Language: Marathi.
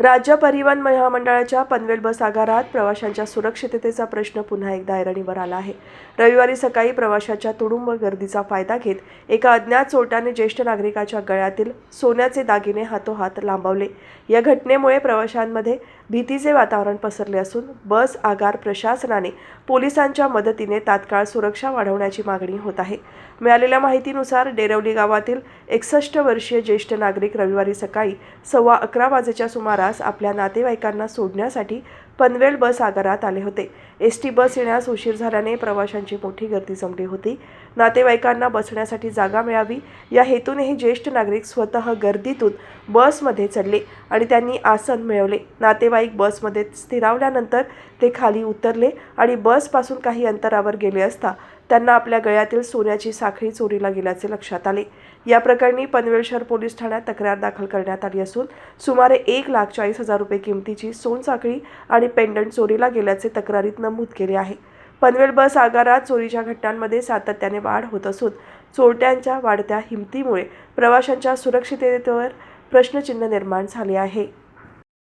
राज्य परिवहन महामंडळाच्या पनवेल बस आगारात प्रवाशांच्या सुरक्षिततेचा प्रश्न पुन्हा एकदा ऐरणीवर आला आहे. रविवारी सकाळी प्रवाशाच्या तुडुंब गर्दीचा फायदा घेत एका अज्ञात चोरट्याने ज्येष्ठ नागरिकाच्या गळ्यातील सोन्याचे दागिने हातोहात लांबवले. या घटनेमुळे प्रवाशांमध्ये भीतीचे वातावरण पसरले असून बस आगार प्रशासनाने पोलिसांच्या मदतीने तात्काळ सुरक्षा वाढवण्याची मागणी होत आहे. मिळालेल्या माहितीनुसार डेरवली गावातील एकसष्ट वर्षीय ज्येष्ठ नागरिक रविवारी सकाळी सव्वा अकरा वाजेच्या सुमारास आपल्या नातेवाईकांना सोडण्यासाठी पनवेल बस आगारात आले होते. एस टी बस येण्यास उशीर झाल्याने प्रवाशांची मोठी गर्दी जमली होती. नातेवाईकांना बसण्यासाठी जागा मिळावी या हेतूनेही ज्येष्ठ नागरिक स्वतः गर्दीतून बसमध्ये चढले आणि त्यांनी आसन मिळवले. नातेवाईक बसमध्ये स्थिरावल्यानंतर ते खाली उतरले आणि बसपासून काही अंतरावर गेले असता त्यांना आपल्या गळ्यातील सोन्याची साखळी चोरीला गेल्याचे लक्षात आले. या प्रकरणी पनवेल शहर पोलीस ठाण्यात तक्रार दाखल करण्यात आली असून सुमारे एक लाख चाळीस हजार रुपये किमतीची सोनसाखळी आणि पेंडंट चोरीला गेल्याचे तक्रारीत नमूद केले आहे. पनवेल बस आगारात चोरीच्या घटनांमध्ये सातत्याने वाढ होत असून चोरट्यांच्या वाढत्या हिमतीमुळे प्रवाशांच्या सुरक्षिततेवर प्रश्नचिन्ह निर्माण झाले आहे.